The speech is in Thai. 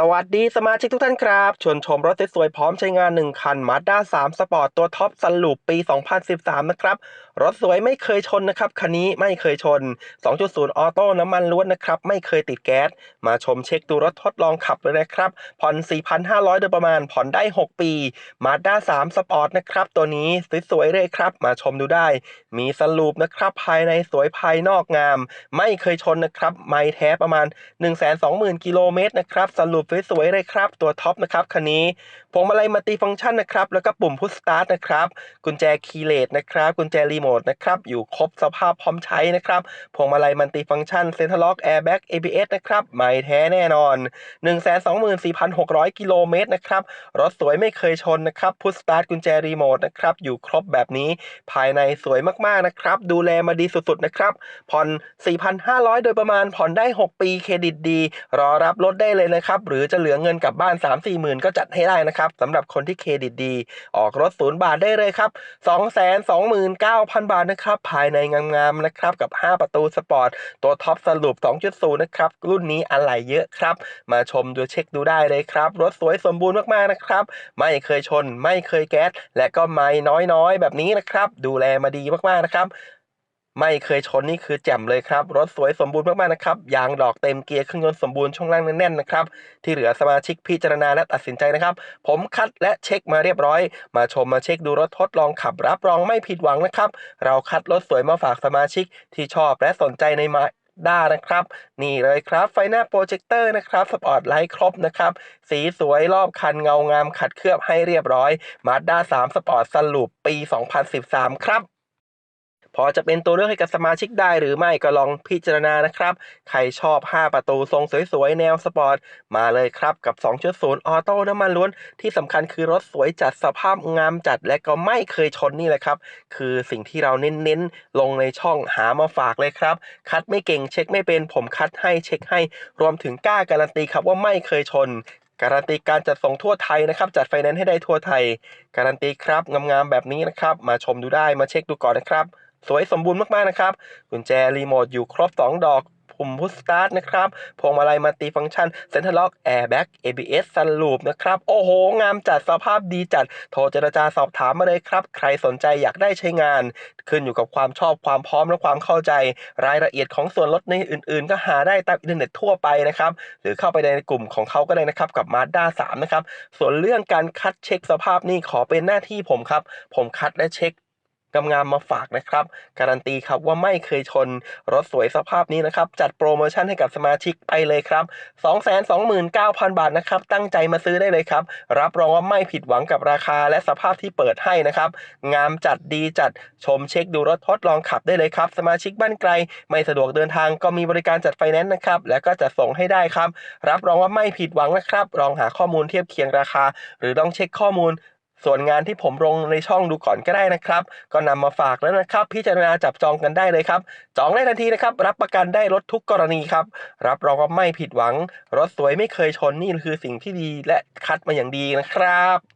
สวัสดีสมาชิกทุกท่านครับชวนชมรถสวยๆพร้อมใช้งาน 1 คัน Mazda 3 Sport ตัวท็อปซันลูปปี 2013 นะครับ รถสวยไม่เคยชนนะครับ คันนี้ไม่เคยชน 2.0 ออโต้น้ำมันล้วนนะครับ ไม่เคยติดแก๊ส มาชมเช็คดูรถทดลองขับเลยนะครับ ผ่อน 4,500 โดยประมาณ ผ่อนได้ 6 ปี Mazda 3 Sport นะครับ ตัวนี้สวยๆเลยครับ มาชมดูได้ มีสลูปนะครับ ภายในสวยภายนอกงาม ไม่เคยชนนะครับ ไม่แท้ประมาณ 120,000 กิโลเมตรนะครับ สรุปสวยๆเลยครับ ตัวท็อปนะครับคันนี้พวงมาลัยมัลติฟังก์ชันนะครับ แล้วก็ปุ่มพุชสตาร์ทนะครับกุญแจคีย์เลสนะครับกุญแจรีโมทนะครับอยู่ครบสภาพพร้อมใช้นะครับพวงมาลัยมัลติฟังก์ชันเซ็นทรัลล็อกแอร์แบ็ก ABS นะครับไม่แท้แน่นอน 124,600 กิโลเมตรนะครับรถสวยไม่เคยชนนะครับพุชสตาร์ทกุญแจรีโมทนะครับอยู่ครบแบบนี้ภายในสวยมากๆนะครับดูแลมาดีสุดๆนะครับผ่อน 4,500 โดยประมาณผ่อนได้ 6 ปีเครดิตดี รอรับรถได้เลยนะครับหรือือจะเหลือเงินกลับบ้าน 3-4หมื่นก็จัดให้ได้นะครับสำหรับคนที่เครดิตดี ออกรถศูนย์บาทได้เลยครับ 229,000 บาทนะครับ ภายในงามๆนะครับ กับ 5 ประตูสปอร์ต ตัวท็อปสรุป 2.0 นะครับ รุ่นนี้อะไหล่เยอะครับ มาชมดูเช็คดูได้เลยครับ รถสวยสมบูรณ์มากๆนะครับ ไม่เคยชน ไม่เคยแก๊ส และก็ไม่น้อยๆ แบบนี้นะครับ ดูแลมาดีมากๆนะครับ ไม่เคยชนนี่คือแจ่มเลยครับ รถสวยสมบูรณ์มากๆนะครับยางดอกเต็มเกียร์เครื่องยนต์สมบูรณ์ช่วงล่างแน่นๆนะครับที่เหลือสมาชิกพิจารณาและตัดสินใจนะครับ ผมคัดและเช็คมาเรียบร้อย มาชมมาเช็คดูรถทดลองขับรับรองไม่ผิดหวังนะครับ เราคัดรถสวยมาฝากสมาชิกที่ชอบและสนใจในมาด้านะครับ นี่เลยครับไฟหน้าโปรเจคเตอร์นะครับสปอตไลท์ครบนะครับ สีสวยรอบคันเงางามขัดเคลือบให้เรียบร้อยมาด้า3สปอร์ตสรุปปี 2013 ครับ พอจะเป็นตัวเลือกให้กับสมาชิกได้หรือไม่ก็ลองพิจารณานะครับ ใครชอบ 5 ประตูทรงสวยๆ แนวสปอร์ต มาเลยครับกับ 2.0 ออโต้น้ำมันล้วนที่สำคัญคือรถสวยจัดสภาพงามจัดและก็ไม่เคยชนนี่แหละครับ คือสิ่งที่เราเน้นๆ ลงในช่องหามาฝากเลยครับ คัดไม่เก่งเช็คไม่เป็นผมคัดให้เช็คให้ รวมถึงกล้าการันตีครับว่าไม่เคยชนการันตีการจัดส่งทั่วไทยนะครับ จัดไฟแนนซ์ให้ได้ทั่วไทย การันตีครับงามๆแบบนี้นะครับ มาชมดูได้มาเช็คดูก่อนนะครับ สวยสมบูรณ์มากๆนะครับ กุญแจรีโมทอยู่ครบ 2 ดอกปุ่มพุชสตาร์ทนะครับพวงมาลัยมัลติฟังก์ชันเซ็นทรัลล็อกแอร์แบ็ก ABS ซันลูปนะครับ โอ้โห งามจัดสภาพดีจัด โทรเจรจาสอบถามมาเลยครับ ใครสนใจอยากได้ใช้งาน ขึ้นอยู่กับความชอบความพร้อมและความเข้าใจ รายละเอียดของส่วนลดในอื่นๆ ก็หาได้ตามอินเทอร์เน็ตทั่วไปนะครับ หรือเข้าไปในกลุ่มของเขาก็ได้นะครับ กับ Mazda 3 นะครับ ส่วนเรื่องการคัดเช็คสภาพนี่ขอเป็นหน้าที่ผมครับ ผมคัดและเช็ค งามๆมาฝากนะครับ การันตีครับว่าไม่เคยชนรถสวยสภาพนี้นะครับ จัดโปรโมชั่นให้กับสมาชิกไปเลยครับ 229,000 บาทนะครับ ตั้งใจมาซื้อได้เลยครับ รับรองว่าไม่ผิดหวังกับราคาและสภาพที่เปิดให้นะครับ งามจัดดีจัดชมเช็คดูรถทดลองขับได้เลยครับ สมาชิกบ้านไกล ไม่สะดวกเดินทางก็มีบริการจัดไฟแนนซ์นะครับ แล้วก็จะส่งให้ได้ครับ รับรองว่าไม่ผิดหวังนะครับ ลองหาข้อมูลเทียบเคียงราคา หรือต้องเช็คข้อมูล ส่วนงานที่ผมลงในช่องดูก่อนก็ได้นะครับ ก็นำมาฝากแล้วนะครับ พิจารณาจับจองกันได้เลยครับ จองได้ทันทีนะครับ รับประกันได้รถทุกกรณีครับ รับรองว่าไม่ผิดหวัง รถสวยไม่เคยชนนี่คือสิ่งที่ดีและคัดมาอย่างดีนะครับ